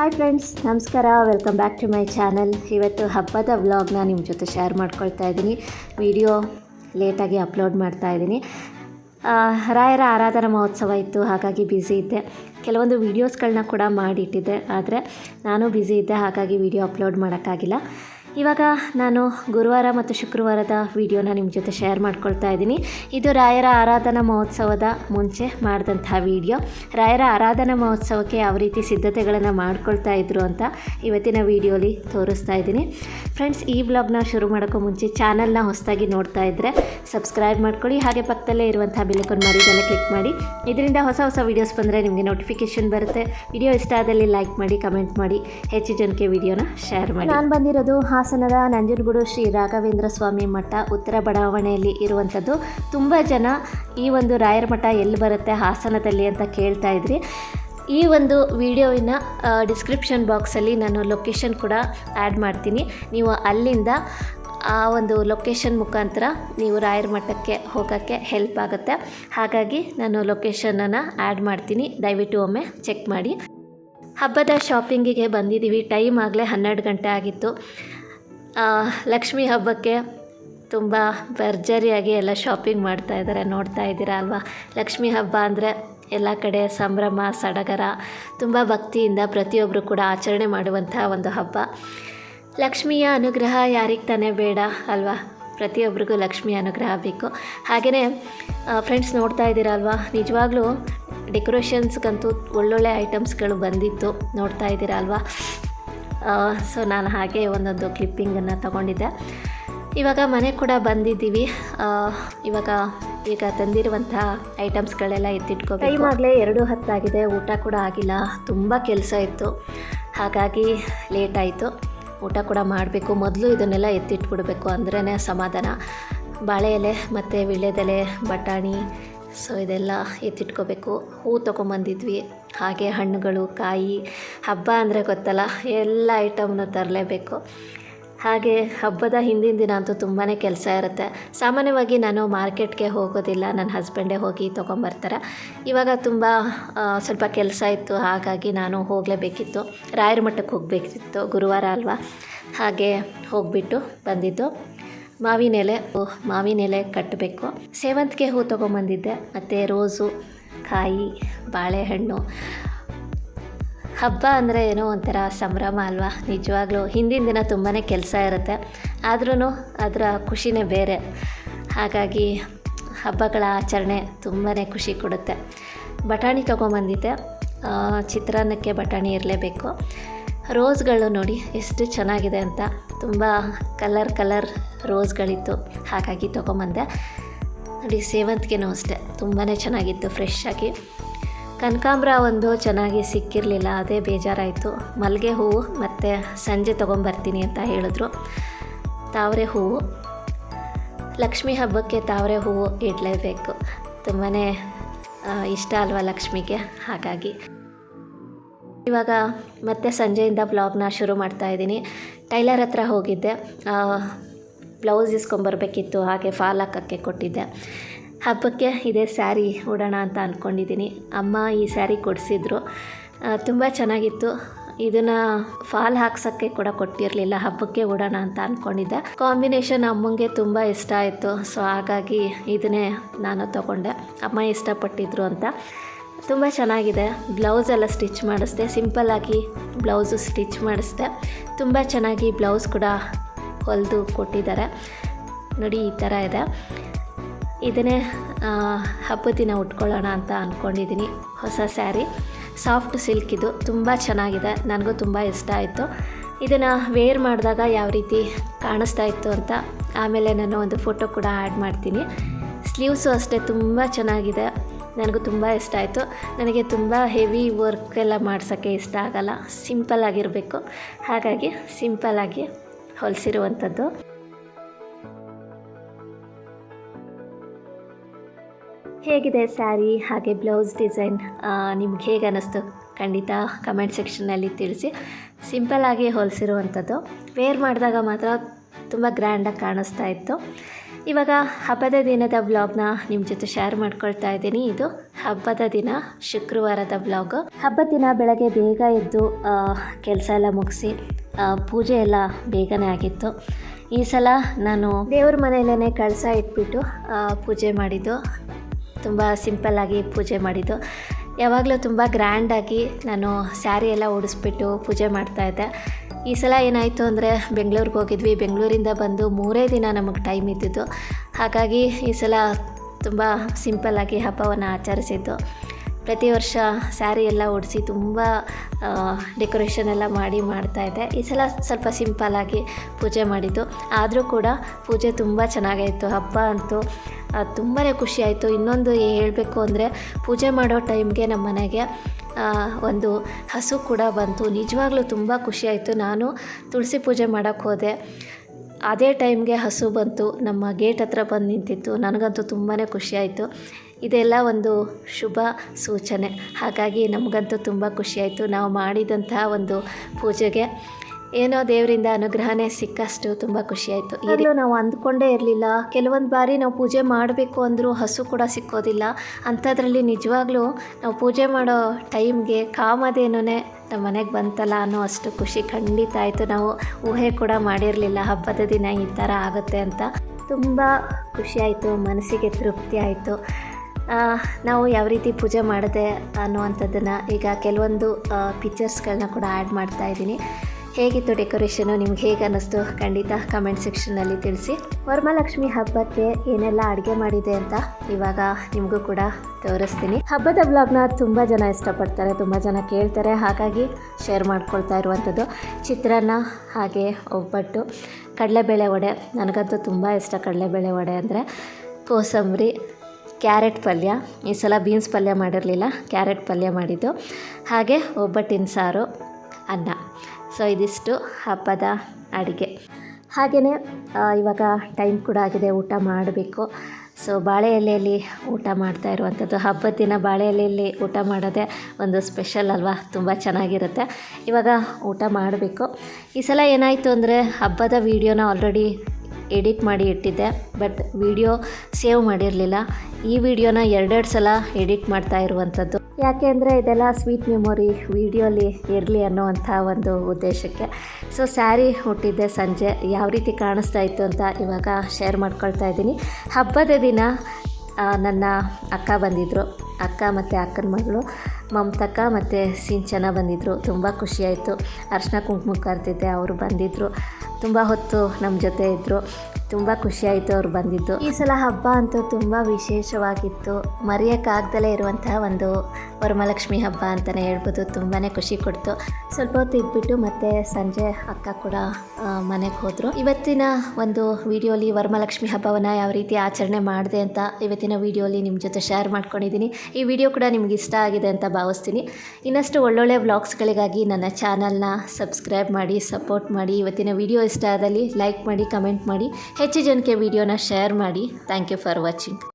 Hi friends ನಮಸ್ಕಾರ. Welcome back to my channel ಇವತ್ತು ಹಬ್ಬದ ವ್ಲಾಗ್ನ ನಿಮ್ಮ ಜೊತೆ ಶೇರ್ ಮಾಡ್ಕೊಳ್ತಾ ಇದ್ದೀನಿ. ವಿಡಿಯೋ ಲೇಟಾಗಿ ಅಪ್ಲೋಡ್ ಮಾಡ್ತಾ ಇದ್ದೀನಿ. ರಾಯರ ಆರಾಧನಾ ಮಹೋತ್ಸವ ಇತ್ತು, ಹಾಗಾಗಿ ಬ್ಯುಸಿ ಇದ್ದೆ. ಕೆಲವೊಂದು ವೀಡಿಯೋಸ್ಗಳನ್ನ ಕೂಡ ಮಾಡಿಟ್ಟಿದ್ದೆ, ಆದರೆ ನಾನು ಬ್ಯುಸಿ ಇದ್ದೆ, ಹಾಗಾಗಿ ವಿಡಿಯೋ ಅಪ್ಲೋಡ್ ಮಾಡೋಕ್ಕಾಗಿಲ್ಲ. ಇವಾಗ ನಾನು ಗುರುವಾರ ಮತ್ತು ಶುಕ್ರವಾರದ ವಿಡಿಯೋನ ನಿಮ್ಮ ಜೊತೆ ಶೇರ್ ಮಾಡ್ಕೊಳ್ತಾ ಇದ್ದೀನಿ. ಇದು ರಾಯರ ಆರಾಧನಾ ಮಹೋತ್ಸವದ ಮುಂಚೆ ಮಾಡಿದಂಥ ವಿಡಿಯೋ. ರಾಯರ ಆರಾಧನಾ ಮಹೋತ್ಸವಕ್ಕೆ ಯಾವ ರೀತಿ ಸಿದ್ಧತೆಗಳನ್ನು ಮಾಡ್ಕೊಳ್ತಾ ಇದ್ರು ಅಂತ ಇವತ್ತಿನ ವಿಡಿಯೋಲಿ ತೋರಿಸ್ತಾ ಇದ್ದೀನಿ. ಫ್ರೆಂಡ್ಸ್, ಈ ಬ್ಲಾಗ್ನ ಶುರು ಮಾಡೋಕ್ಕೂ ಮುಂಚೆ ಚಾನಲ್ನ ಹೊಸದಾಗಿ ನೋಡ್ತಾ ಇದ್ದರೆ ಸಬ್ಸ್ಕ್ರೈಬ್ ಮಾಡ್ಕೊಳ್ಳಿ. ಹಾಗೆ ಪಕ್ಕದಲ್ಲೇ ಇರುವಂಥ ಬೆಲೈಕನ್ ಇದನ್ನು ಕ್ಲಿಕ್ ಮಾಡಿ. ಇದರಿಂದ ಹೊಸ ಹೊಸ ವೀಡಿಯೋಸ್ ಬಂದರೆ ನಿಮಗೆ ನೋಟಿಫಿಕೇಷನ್ ಬರುತ್ತೆ. ವಿಡಿಯೋ ಇಷ್ಟ ಆದಲ್ಲಿ ಲೈಕ್ ಮಾಡಿ ಕಮೆಂಟ್ ಮಾಡಿ, ಹೆಚ್ಚು ಜನಕ್ಕೆ ವಿಡಿಯೋನ ಶೇರ್ ಮಾಡಿ. ನಾನು ಬಂದಿರೋದು ಹಾಸನದ ನಂಜನಗೂಡು ಶ್ರೀ ರಾಘವೇಂದ್ರ ಸ್ವಾಮಿ ಮಠ ಉತ್ತರ ಬಡಾವಣೆಯಲ್ಲಿ ಇರುವಂಥದ್ದು. ತುಂಬ ಜನ ಈ ಒಂದು ರಾಯರ ಮಠ ಎಲ್ಲಿ ಬರುತ್ತೆ ಹಾಸನದಲ್ಲಿ ಅಂತ ಕೇಳ್ತಾ ಇದ್ರಿ. ಈ ಒಂದು ವಿಡಿಯೋವಿನ ಡಿಸ್ಕ್ರಿಪ್ಷನ್ ಬಾಕ್ಸಲ್ಲಿ ನಾನು ಲೊಕೇಶನ್ ಕೂಡ ಆ್ಯಡ್ ಮಾಡ್ತೀನಿ. ನೀವು ಅಲ್ಲಿಂದ ಆ ಒಂದು ಲೊಕೇಶನ್ ಮುಖಾಂತರ ನೀವು ರಾಯರ ಮಠಕ್ಕೆ ಹೋಗೋಕ್ಕೆ ಹೆಲ್ಪ್ ಆಗುತ್ತೆ. ಹಾಗಾಗಿ ನಾನು ಲೊಕೇಶನನ್ನು ಆ್ಯಡ್ ಮಾಡ್ತೀನಿ. ದಯವಿಟ್ಟು ಒಮ್ಮೆ ಚೆಕ್ ಮಾಡಿ. ಹಬ್ಬದ ಶಾಪಿಂಗಿಗೆ ಬಂದಿದ್ದೀವಿ. ಟೈಮ್ ಆಗಲೇ ಹನ್ನೆರಡು ಗಂಟೆ ಆಗಿತ್ತು. ಲಕ್ಷ್ಮೀ ಹಬ್ಬಕ್ಕೆ ತುಂಬ ಭರ್ಜರಿಯಾಗಿ ಎಲ್ಲ ಶಾಪಿಂಗ್ ಮಾಡ್ತಾ ಇದ್ದಾರೆ, ನೋಡ್ತಾ ಇದ್ದೀರಾ ಅಲ್ವಾ? ಲಕ್ಷ್ಮೀ ಹಬ್ಬ ಅಂದರೆ ಎಲ್ಲ ಕಡೆ ಸಂಭ್ರಮ, ಸಡಗರ, ತುಂಬ ಭಕ್ತಿಯಿಂದ ಪ್ರತಿಯೊಬ್ಬರು ಕೂಡ ಆಚರಣೆ ಮಾಡುವಂಥ ಒಂದು ಹಬ್ಬ. ಲಕ್ಷ್ಮಿಯ ಅನುಗ್ರಹ ಯಾರಿಗೆ ತಾನೇ ಬೇಡ ಅಲ್ವಾ? ಪ್ರತಿಯೊಬ್ಬರಿಗೂ ಲಕ್ಷ್ಮಿ ಅನುಗ್ರಹ ಬೇಕು. ಹಾಗೆಯೇ ಫ್ರೆಂಡ್ಸ್ ನೋಡ್ತಾ ಇದ್ದೀರಾ ಅಲ್ವಾ? ನಿಜವಾಗ್ಲೂ ಡೆಕೋರೇಷನ್ಸ್ಗಂತೂ ಒಳ್ಳೊಳ್ಳೆ ಐಟಮ್ಸ್ಗಳು ಬಂದಿತ್ತು, ನೋಡ್ತಾ ಇದ್ದೀರಾ ಅಲ್ವಾ? ಸೊ ನಾನು ಹಾಗೆ ಒಂದೊಂದು ಕ್ಲಿಪ್ಪಿಂಗನ್ನು ತಗೊಂಡಿದ್ದೆ. ಇವಾಗ ಮನೆ ಕೂಡ ಬಂದಿದ್ದೀವಿ. ಇವಾಗ ಈಗ ತಂದಿರುವಂಥ ಐಟಮ್ಸ್ಗಳೆಲ್ಲ ಎತ್ತಿಟ್ಕೋಬೇಕು. ಟೈಮ್ ಆಗಲೇ ಎರಡು ಹತ್ತಾಗಿದೆ. ಊಟ ಕೂಡ ಆಗಿಲ್ಲ. ತುಂಬ ಕೆಲಸ ಇತ್ತು. ಹಾಗಾಗಿ ಲೇಟ್ ಆಯಿತು. ಊಟ ಕೂಡ ಮಾಡಬೇಕು. ಮೊದಲು ಇದನ್ನೆಲ್ಲ ಎತ್ತಿಟ್ಬಿಡಬೇಕು ಅಂದ್ರೇ ಸಮಾಧಾನ. ಬಾಳೆ ಎಲೆ ಮತ್ತು ವಿಳ್ಯದೆಲೆ, ಬಟಾಣಿ ಸೊ ಇದೆಲ್ಲ ಎತ್ತಿಟ್ಕೋಬೇಕು. ಹೂ ತೊಗೊಂಬಂದಿದ್ವಿ. ಹಾಗೆ ಹಣ್ಣುಗಳು ಕಾಯಿ ಹಬ್ಬ ಅಂದರೆ ಗೊತ್ತಲ್ಲ ಎಲ್ಲ ಐಟಮ್ನು ತರಲೇಬೇಕು. ಹಾಗೆ ಹಬ್ಬದ ಹಿಂದಿನ ದಿನ ಅಂತೂ ತುಂಬಾ ಕೆಲಸ ಇರುತ್ತೆ. ಸಾಮಾನ್ಯವಾಗಿ ನಾನು ಮಾರ್ಕೆಟ್ಗೆ ಹೋಗೋದಿಲ್ಲ ನನ್ನ ಹಸ್ಬೆಂಡೇ ಹೋಗಿ ತೊಗೊಂಬರ್ತಾರೆ. ಇವಾಗ ತುಂಬ ಸ್ವಲ್ಪ ಕೆಲಸ ಇತ್ತು ಹಾಗಾಗಿ ನಾನು ಹೋಗಲೇಬೇಕಿತ್ತು. ರಾಯರ ಮಠಕ್ಕೆ ಹೋಗಬೇಕಿತ್ತು ಗುರುವಾರ ಅಲ್ವಾ? ಹಾಗೆ ಹೋಗಿಬಿಟ್ಟು ಬಂದಿದ್ದು. ಮಾವಿನೆಲೆ ಓ, ಮಾವಿನ ಎಲೆ ಕಟ್ಟಬೇಕು ಸೇವಂತಿಗೆ ಹೂ ತೊಗೊಂಬಂದಿದ್ದೆ ಮತ್ತು ರೋಸು ಕಾಯಿ, ಬಾಳೆಹಣ್ಣು. ಹಬ್ಬ ಅಂದರೆ ಏನೋ ಒಂಥರ ಸಂಭ್ರಮ ಅಲ್ವಾ? ನಿಜವಾಗ್ಲೂ ಹಿಂದಿನ ದಿನ ತುಂಬಾ ಕೆಲಸ ಇರುತ್ತೆ. ಆದ್ರೂ ಅದರ ಖುಷಿನೇ ಬೇರೆ. ಹಾಗಾಗಿ ಹಬ್ಬಗಳ ಆಚರಣೆ ತುಂಬಾ ಖುಷಿ ಕೊಡುತ್ತೆ. ಬಟಾಣಿ ತೊಗೊಂಬಂದಿದ್ದೆ. ಚಿತ್ರಾನ್ನಕ್ಕೆ ಬಟಾಣಿ ಇರಲೇಬೇಕು. ರೋಸ್ಗಳು ನೋಡಿ ಎಷ್ಟು ಚೆನ್ನಾಗಿದೆ ಅಂತ. ತುಂಬ ಕಲರ್ ಕಲರ್ ರೋಸ್ಗಳಿತ್ತು. ಹಾಗಾಗಿ ತೊಗೊಂಬಂದೆ. ನೋಡಿ, ಸೇವಂತಿಗೆನೂ ಅಷ್ಟೆ. ತುಂಬಾ ಚೆನ್ನಾಗಿತ್ತು ಫ್ರೆಶ್ ಆಗಿ. ಕನಕಾಂಬ್ರ ಒಂದು ಚೆನ್ನಾಗಿ ಸಿಕ್ಕಿರಲಿಲ್ಲ, ಅದೇ ಬೇಜಾರಾಯಿತು. ಮಲ್ಲಿಗೆ ಹೂವು ಮತ್ತು ಸಂಜೆ ತೊಗೊಂಬರ್ತೀನಿ ಅಂತ ಹೇಳಿದ್ರು. ತಾವರೆ ಹೂವು. ಲಕ್ಷ್ಮಿ ಹಬ್ಬಕ್ಕೆ ತಾವರೆ ಹೂವು ಇಡಲೇಬೇಕು. ತುಂಬಾ ಇಷ್ಟ ಅಲ್ವಾ ಲಕ್ಷ್ಮಿಗೆ? ಹಾಗಾಗಿ. ಇವಾಗ ಮತ್ತೆ ಸಂಜೆಯಿಂದ ಬ್ಲಾಗ್ನ ಶುರು ಮಾಡ್ತಾ ಇದ್ದೀನಿ. ಟೈಲರ್ ಹತ್ರ ಹೋಗಿದ್ದೆ. ಬ್ಲೌಸ್ ಇಸ್ಕೊಂಬರ್ಬೇಕಿತ್ತು, ಹಾಗೆ ಫಾಲ್ ಹಾಕೋಕ್ಕೆ ಕೊಟ್ಟಿದ್ದೆ. ಹಬ್ಬಕ್ಕೆ ಇದೇ ಸ್ಯಾರಿ ಉಡೋಣ ಅಂತ ಅಂದ್ಕೊಂಡಿದ್ದೀನಿ ಅಮ್ಮ ಈ ಸ್ಯಾರಿ ಕೊಡಿಸಿದ್ರು. ತುಂಬ ಚೆನ್ನಾಗಿತ್ತು. ಇದನ್ನು ಫಾಲ್ ಹಾಕ್ಸೋಕ್ಕೆ ಕೂಡ ಕೊಟ್ಟಿರಲಿಲ್ಲ, ಹಬ್ಬಕ್ಕೆ ಉಡೋಣ ಅಂತ ಅಂದ್ಕೊಂಡಿದ್ದೆ ಕಾಂಬಿನೇಷನ್ ಅಮ್ಮಂಗೆ ತುಂಬ ಇಷ್ಟ ಆಯಿತು, ಸೊ ಹಾಗಾಗಿ ಇದನ್ನೇ ನಾನು ತಗೊಂಡೆ. ಅಮ್ಮ ಇಷ್ಟಪಟ್ಟಿದ್ರು ಅಂತ. ತುಂಬ ಚೆನ್ನಾಗಿದೆ. ಬ್ಲೌಸ್ ಎಲ್ಲ ಸ್ಟಿಚ್ ಮಾಡಿಸ್ದೆ, ಸಿಂಪಲ್ಲಾಗಿ ಬ್ಲೌಸು ಸ್ಟಿಚ್ ಮಾಡಿಸ್ದೆ. ತುಂಬ ಚೆನ್ನಾಗಿ ಬ್ಲೌಸ್ ಕೂಡ ಹೊಲಿದು ಕೊಟ್ಟಿದ್ದಾರೆ. ನೋಡಿ, ಈ ಥರ ಇದೆ. ಇದನ್ನೇ ಹಬ್ಬದ ದಿನ ಉಟ್ಕೊಳ್ಳೋಣ ಅಂತ ಅಂದ್ಕೊಂಡಿದ್ದೀನಿ ಹೊಸ ಸ್ಯಾರಿ. ಸಾಫ್ಟ್ ಸಿಲ್ಕ್ ಇದು. ತುಂಬ ಚೆನ್ನಾಗಿದೆ. ನನಗೂ ತುಂಬ ಇಷ್ಟ ಆಯಿತು. ಇದನ್ನು ವೇರ್ ಮಾಡಿದಾಗ ಯಾವ ರೀತಿ ಕಾಣಿಸ್ತಾ ಇತ್ತು ಅಂತ ಆಮೇಲೆ ನಾನು ಒಂದು ಫೋಟೋ ಕೂಡ ಆ್ಯಡ್ ಮಾಡ್ತೀನಿ. ಸ್ಲೀವ್ಸು ಅಷ್ಟೇ ತುಂಬ ಚೆನ್ನಾಗಿದೆ. ನನಗೂ ತುಂಬ ಇಷ್ಟ ಆಯಿತು. ನನಗೆ ತುಂಬ ಹೆವಿ ವರ್ಕ್ ಎಲ್ಲ ಮಾಡ್ಸೋಕ್ಕೆ ಇಷ್ಟ ಆಗಲ್ಲ. ಸಿಂಪಲ್ ಆಗಿರಬೇಕು. ಹಾಗಾಗಿ ಸಿಂಪಲ್ಲಾಗಿ ಹೊಲಿಸಿರುವಂಥದ್ದು. ಹೇಗಿದೆ ಸ್ಯಾರಿ, ಹಾಗೆ ಬ್ಲೌಸ್ ಡಿಸೈನ್ ನಿಮ್ಗೆ ಹೇಗೆ ಅನ್ನಿಸ್ತು? ಖಂಡಿತ ಕಮೆಂಟ್ ಸೆಕ್ಷನ್ನಲ್ಲಿ ತಿಳಿಸಿ. ಸಿಂಪಲ್ಲಾಗಿ ಹೊಲಿಸಿರುವಂಥದ್ದು. ವೇರ್ ಮಾಡಿದಾಗ ಮಾತ್ರ ತುಂಬ ಗ್ರ್ಯಾಂಡಾಗಿ ಕಾಣಿಸ್ತಾ ಇತ್ತು. ಇವಾಗ ಹಬ್ಬದ ದಿನದ ವ್ಲಾಗ್ನ ನಿಮ್ಮ ಜೊತೆ ಶೇರ್ ಮಾಡ್ಕೊಳ್ತಾ ಇದ್ದೀನಿ. ಇದು ಹಬ್ಬದ ದಿನ, ಶುಕ್ರವಾರದ ವ್ಲಾಗು. ಹಬ್ಬದ ದಿನ ಬೆಳಗ್ಗೆ ಬೇಗ ಎದ್ದು ಕೆಲಸ ಎಲ್ಲ ಮುಗಿಸಿ ಪೂಜೆ ಎಲ್ಲ ಬೇಗನೆ ಆಗಿತ್ತು. ಈ ಸಲ ನಾನು ದೇವ್ರ ಮನೆಯಲ್ಲೇ ಕಳಸ ಇಟ್ಬಿಟ್ಟು ಪೂಜೆ ಮಾಡಿದ್ದು. ತುಂಬ ಸಿಂಪಲ್ಲಾಗಿ ಪೂಜೆ ಮಾಡಿದ್ದು. ಯಾವಾಗಲೂ ತುಂಬ ಗ್ರ್ಯಾಂಡಾಗಿ ನಾನು ಸ್ಯಾರಿ ಎಲ್ಲ ಉಡಿಸ್ಬಿಟ್ಟು ಪೂಜೆ ಮಾಡ್ತಾಯಿದ್ದೆ ಈ ಸಲ ಏನಾಯಿತು ಅಂದರೆ ಬೆಂಗಳೂರಿಗೆ ಹೋಗಿದ್ವಿ. ಬೆಂಗಳೂರಿಂದ ಬಂದು ಮೂರೇ ದಿನ ನಮಗೆ ಟೈಮ್ ಇದ್ದಿದ್ದು. ಹಾಗಾಗಿ ಈ ಸಲ ತುಂಬ ಸಿಂಪಲ್ಲಾಗಿ ಹಬ್ಬವನ್ನು ಆಚರಿಸಿದ್ದು. ಪ್ರತಿ ವರ್ಷ ಸ್ಯಾರಿ ಎಲ್ಲ ಒಡಿಸಿ ತುಂಬ ಡೆಕೋರೇಷನ್ ಎಲ್ಲ ಮಾಡಿ ಮಾಡ್ತಾಯಿದ್ದೆ ಈ ಸಲ ಸ್ವಲ್ಪ ಸಿಂಪಲ್ಲಾಗಿ ಪೂಜೆ ಮಾಡಿದ್ದು. ಆದರೂ ಕೂಡ ಪೂಜೆ ತುಂಬ ಚೆನ್ನಾಗಾಯಿತು ಹಬ್ಬ ಅಂತೂ ತುಂಬಾ ಖುಷಿಯಾಯಿತು ಇನ್ನೊಂದು ಹೇಳಬೇಕು ಅಂದರೆ ಪೂಜೆ ಮಾಡೋ ಟೈಮ್ಗೆ ನಮ್ಮ ಮನೆಗೆ ಒಂದು ಹಸು ಕೂಡ ಬಂತು. ನಿಜವಾಗ್ಲೂ ತುಂಬ ಖುಷಿಯಾಯಿತು ನಾನು ತುಳಸಿ ಪೂಜೆ ಮಾಡೋಕ್ಕೆ ಹೋದೆ. ಅದೇ ಟೈಮ್ಗೆ ಹಸು ಬಂತು. ನಮ್ಮ ಗೇಟ್ ಹತ್ರ ಬಂದು ನಿಂತಿತ್ತು. ನನಗಂತೂ ತುಂಬಾ ಖುಷಿಯಾಯಿತು ಇದೆಲ್ಲ ಒಂದು ಶುಭ ಸೂಚನೆ. ಹಾಗಾಗಿ ನಮಗಂತೂ ತುಂಬ ಖುಷಿಯಾಯಿತು ನಾವು ಮಾಡಿದಂತಹ ಒಂದು ಪೂಜೆಗೆ. ಏನೋ ದೇವರಿಂದ ಅನುಗ್ರಹನೇ ಸಿಕ್ಕಷ್ಟು ತುಂಬ ಖುಷಿಯಾಯಿತು. ಈಗಲೂ ನಾವು ಅಂದ್ಕೊಂಡೇ ಇರಲಿಲ್ಲ. ಕೆಲವೊಂದು ಬಾರಿ ನಾವು ಪೂಜೆ ಮಾಡಬೇಕು ಅಂದರೂ ಹಸು ಕೂಡ ಸಿಕ್ಕೋದಿಲ್ಲ. ಅಂಥದ್ರಲ್ಲಿ ನಿಜವಾಗ್ಲೂ ನಾವು ಪೂಜೆ ಮಾಡೋ ಟೈಮ್ಗೆ ಕಾಮಧೇನುನೇ ನಮ್ಮ ಮನೆಗೆ ಬಂತಲ್ಲ ಅನ್ನೋ ಅಷ್ಟು ಖುಷಿ ಖಂಡಿತ ಆಯಿತು. ನಾವು ಊಹೆ ಕೂಡ ಮಾಡಿರಲಿಲ್ಲ ಹಬ್ಬದ ದಿನ ಈ ಥರ ಆಗುತ್ತೆ ಅಂತ. ತುಂಬ ಖುಷಿಯಾಯಿತು, ಮನಸ್ಸಿಗೆ ತೃಪ್ತಿ ಆಯಿತು. ನಾವು ಯಾವ ರೀತಿ ಪೂಜೆ ಮಾಡಿದೆ ಅನ್ನುವಂಥದ್ದನ್ನು ಈಗ ಕೆಲವೊಂದು ಪಿಕ್ಚರ್ಸ್ಗಳನ್ನ ಕೂಡ ಆ್ಯಡ್ ಮಾಡ್ತಾ ಇದ್ದೀನಿ. ಹೇಗಿತ್ತು ಡೆಕೋರೇಷನು ನಿಮ್ಗೆ ಹೇಗೆ ಅನ್ನಿಸ್ತು? ಖಂಡಿತ ಕಮೆಂಟ್ ಸೆಕ್ಷನ್ನಲ್ಲಿ ತಿಳಿಸಿ. ವರಮಹಾಲಕ್ಷ್ಮಿ ಹಬ್ಬಕ್ಕೆ ಏನೆಲ್ಲ ಅಡುಗೆ ಮಾಡಿದೆ ಅಂತ ಇವಾಗ ನಿಮಗೂ ಕೂಡ ತೋರಿಸ್ತೀನಿ. ಹಬ್ಬದ ಬ್ಲಾಗ್ನ ತುಂಬ ಜನ ಇಷ್ಟಪಡ್ತಾರೆ, ತುಂಬ ಜನ ಕೇಳ್ತಾರೆ. ಹಾಗಾಗಿ ಶೇರ್ ಮಾಡ್ಕೊಳ್ತಾ ಇರುವಂಥದ್ದು. ಚಿತ್ರಾನ್ನ ಹಾಗೆ ಒಬ್ಬಟ್ಟು, ಕಡಲೆಬೇಳೆ ವಡೆ. ನನಗಂತೂ ತುಂಬ ಇಷ್ಟ ಕಡಲೆಬೇಳೆ ವಡೆ ಅಂದರೆ. ಕೋಸಂಬರಿ ಕ್ಯಾರೆಟ್ ಪಲ್ಯ. ಈ ಸಲ ಬೀನ್ಸ್ ಪಲ್ಯ ಮಾಡಿರಲಿಲ್ಲ, ಕ್ಯಾರೆಟ್ ಪಲ್ಯ ಮಾಡಿದ್ದು. ಹಾಗೆ ಒಬ್ಬಟ್ಟಿನ ಸಾರು, ಅನ್ನ. ಸೊ ಇದಿಷ್ಟು ಹಬ್ಬದ ಅಡುಗೆ. ಹಾಗೆಯೇ ಇವಾಗ ಟೈಮ್ ಕೂಡ ಆಗಿದೆ, ಊಟ ಮಾಡಬೇಕು. ಸೊ ಬಾಳೆ ಎಲೆಯಲ್ಲಿ ಊಟ ಮಾಡ್ತಾ ಇರುವಂಥದ್ದು. ಹಬ್ಬದ ದಿನ ಬಾಳೆ ಎಲೆಯಲ್ಲಿ ಊಟ ಮಾಡೋದೇ ಒಂದು ಸ್ಪೆಷಲ್ ಅಲ್ವಾ? ತುಂಬ ಚೆನ್ನಾಗಿರುತ್ತೆ. ಇವಾಗ ಊಟ ಮಾಡಬೇಕು. ಈ ಸಲ ಏನಾಯಿತು ಅಂದರೆ, ಹಬ್ಬದ ವೀಡಿಯೋನ ಆಲ್ರೆಡಿ ಎಡಿಟ್ ಮಾಡಿ ಇಟ್ಟಿದ್ದೆ, ಬಟ್ ವಿಡಿಯೋ ಸೇವ್ ಮಾಡಿರಲಿಲ್ಲ. ಈ ವಿಡಿಯೋನ ಎರಡೆರಡು ಸಲ ಎಡಿಟ್ ಮಾಡ್ತಾ ಇರುವಂಥದ್ದು. ಯಾಕೆ ಅಂದರೆ ಇದೆಲ್ಲ ಸ್ವೀಟ್ ಮೆಮೊರಿ ವಿಡಿಯೋಲಿ ಇರಲಿ ಅನ್ನೋವಂಥ ಒಂದು ಉದ್ದೇಶಕ್ಕೆ. ಸೊ ಸ್ಯಾರಿ ಹುಟ್ಟಿದ್ದೆ ಸಂಜೆ. ಯಾವ ರೀತಿ ಕಾಣಿಸ್ತಾ ಇತ್ತು ಅಂತ ಇವಾಗ ಶೇರ್ ಮಾಡ್ಕೊಳ್ತಾ ಇದ್ದೀನಿ. ಹಬ್ಬದ ದಿನ ನನ್ನ ಅಕ್ಕ ಬಂದಿದ್ದರು ಅಕ್ಕ ಮತ್ತು ಅಕ್ಕನ ಮಗಳು. ಮಮತಕ್ಕ ಮತ್ತು ಸಿಂಚನ ಬಂದಿದ್ದರು ತುಂಬ ಖುಷಿಯಾಯಿತು ಅರ್ಶಿನ ಕುಂಕುಮ ಕರ್ತಿದ್ದೆ ಅವರು ಬಂದಿದ್ದರು ತುಂಬ ಹೊತ್ತು ನಮ್ಮ ಜೊತೆ ಇದ್ದರು ತುಂಬ ಖುಷಿಯಾಯಿತು ಅವ್ರು ಬಂದಿದ್ದು. ಈ ಸಲ ಹಬ್ಬ ಅಂತೂ ತುಂಬ ವಿಶೇಷವಾಗಿತ್ತು. ಮರೆಯೋಕ್ಕಾಗ್ದಲೇ ಇರುವಂತಹ ಒಂದು ವರಮಹಾಲಕ್ಷ್ಮಿ ಹಬ್ಬ ಅಂತಲೇ ಹೇಳ್ಬೋದು. ತುಂಬಾ ಖುಷಿ ಕೊಡ್ತು. ಸ್ವಲ್ಪ ಹೊತ್ತು ಇದ್ಬಿಟ್ಟು ಮತ್ತೆ ಸಂಜೆ ಅಕ್ಕ ಕೂಡ ಮನೆಗೆ ಹೋದರು. ಇವತ್ತಿನ ಒಂದು ವಿಡಿಯೋಲಿ ವರಮಹಾಲಕ್ಷ್ಮಿ ಹಬ್ಬವನ್ನು ಯಾವ ರೀತಿ ಆಚರಣೆ ಮಾಡಿದೆ ಅಂತ ಇವತ್ತಿನ ವಿಡಿಯೋಲಿ ನಿಮ್ಮ ಜೊತೆ ಶೇರ್ ಮಾಡ್ಕೊಂಡಿದ್ದೀನಿ ಈ ವಿಡಿಯೋ ಕೂಡ ನಿಮ್ಗೆ ಇಷ್ಟ ಆಗಿದೆ ಅಂತ ಭಾವಿಸ್ತೀನಿ. ಇನ್ನಷ್ಟು ಒಳ್ಳೊಳ್ಳೆ ವ್ಲಾಗ್ಸ್ಗಳಿಗಾಗಿ ನನ್ನ ಚಾನಲ್ನ ಸಬ್ಸ್ಕ್ರೈಬ್ ಮಾಡಿ ಸಪೋರ್ಟ್ ಮಾಡಿ. ಇವತ್ತಿನ ವಿಡಿಯೋ ಇಷ್ಟ ಆದಲ್ಲಿ ಲೈಕ್ ಮಾಡಿ ಕಮೆಂಟ್ ಮಾಡಿ. ಹೆಚ್ಚು ಜನಕ್ಕೆ ವಿಡಿಯೋನ ಶೇರ್ ಮಾಡಿ. Thank you for watching